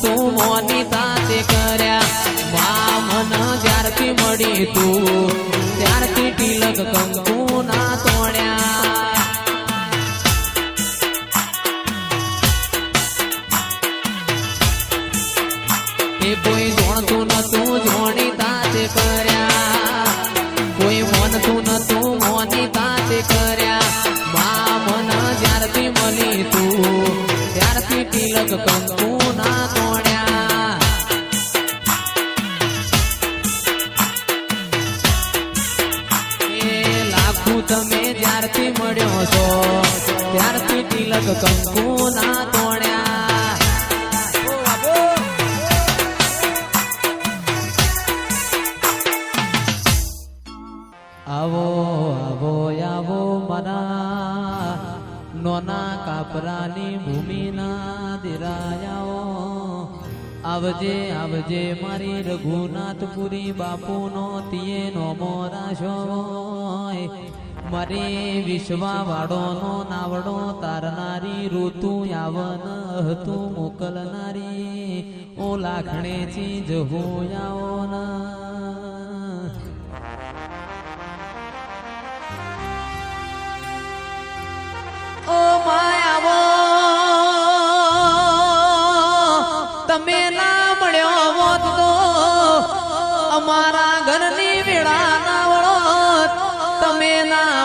મોની તાતે કર્યા. મા મન જ્યારથી મળી તું, ત્યારથી તિલક કંકુ ના તોડ્યા. એ કોઈ જોણતું નતું, જોણી તાતે કર્યા. કોઈ મોનતું નતું, મોની તાતે કર્યા. મા મન જ્યારથી મળી તું, ત્યારથી તિલક કંકુ ના તોડ્યા. આવો આવો આવો મારા નોના કાપરાની ભૂમિના દિરાયાઓ. આવજે આવજે મારી રઘુનાથપુરી બાપુનો તિયે નો મોરાશો મારી વિશ્વા વાળોનો નાવડો તારનારી ઋતુ યાવન હતું મોકલનારી. ઓ લાખણે ચીજ હોયાઓ ના ઓ તમે ના મળ્યો હોત તો અમારા ઘરની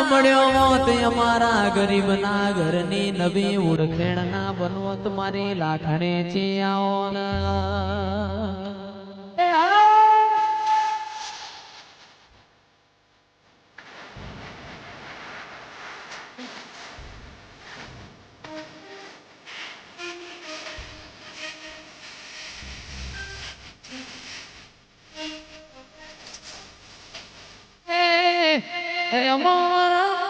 મળ્યો હોત અમારા ગરીબ ઘરની નવી ઓળખેણ ના બનવત મારી લાખણે છે આવો એ અમારા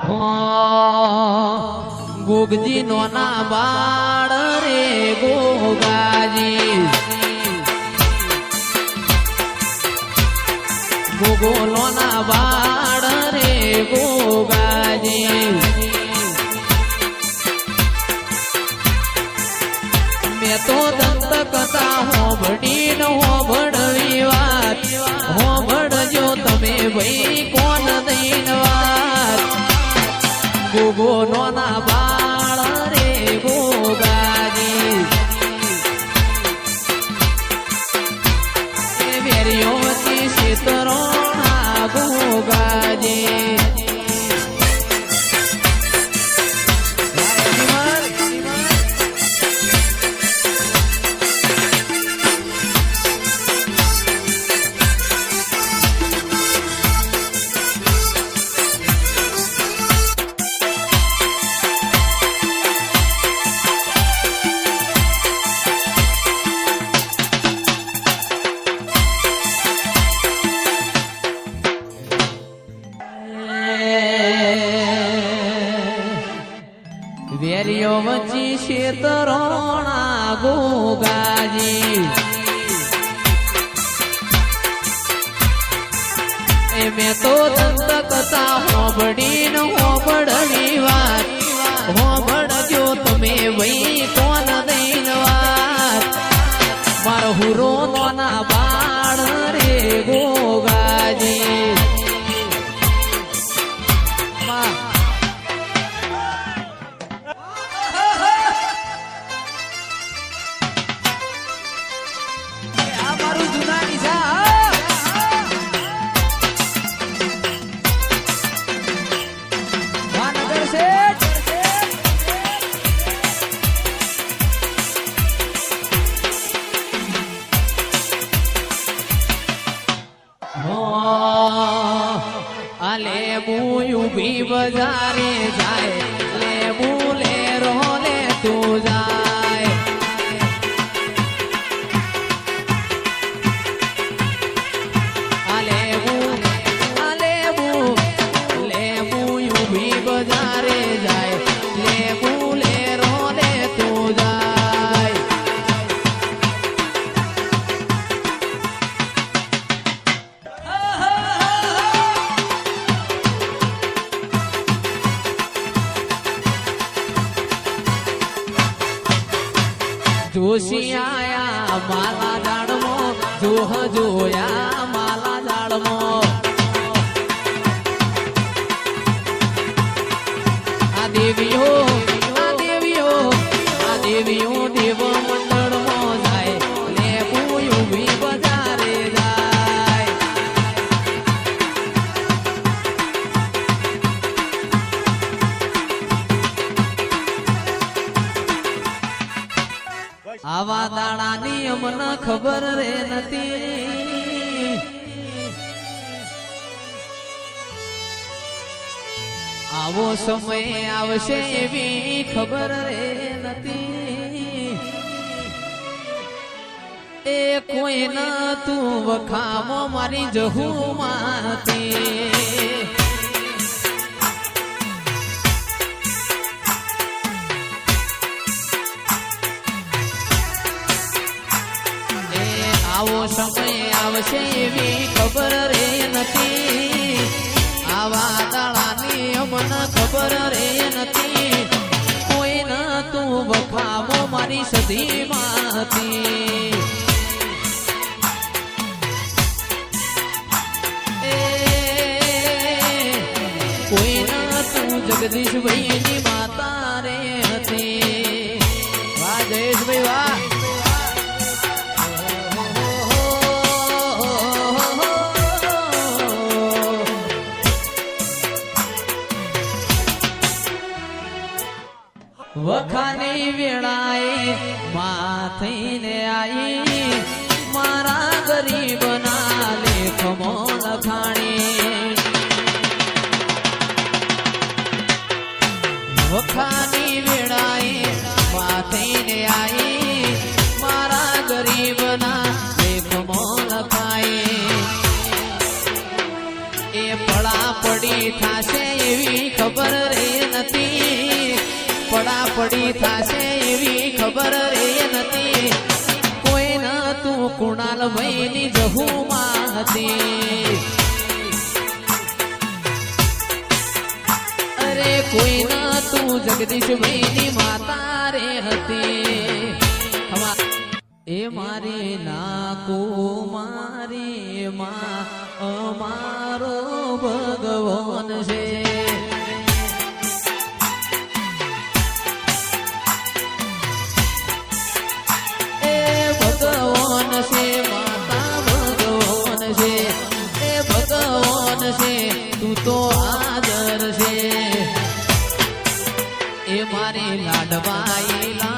હા ગોગજી નોના બાળ રે, ગોગાજી. ગોગો ના બાળ રે, ગોગાજી. મેં તો દંત કથા હોભળી નો હોભળવી વાત. ભાઈ કોણ દઈન વાત? ગોગો નોના બાળ કેરીઓ વચી શેતરોણા ગોગાજી. મેં તો દંતકતા હોબડી ન હોબડવી વાત. હોબડજો તમે વૈ કોન દૈન વાત. મારો હુરો નોના જોશી આયા માલા ઝાડમો જોહ જોયા માલા દેવીઓ આ દેવીઓ આવા દાડાની અમને ખબર રે નથી. આવો સમય આવશે એવી ખબર રે નથી. એ કોઈ ના તું વખામો મારી જહુ માતી આવશે એવી ખબર રે નથી. આવા દાડાની અમને ખબર રે નથી. કોઈ ન તું વફાવો મારી સદીમાંથી હતી કોઈ ન તું જગદીશ ભાઈની માતા રે વખાની વેળાએ માથઈને આઈ, મારા ગરીબના લેખમો લખાણી વખાની વેળાએ માથઈને આઈ, મારા ગરીબના લેખમો લખાઈ એ પડા પડી થાશે એવી ખબર રે નથી. પડી થાશે એવી ખબર એ નથી કોઈ ન તું કુણાલ ભાઈની જહુમાં હતી. અરે કોઈ ન તું જગદીશ ભાઈની માતા રે હતી. એ મારી નાકો, મારી માં, અમારો ભગવાન છે. வாயிலா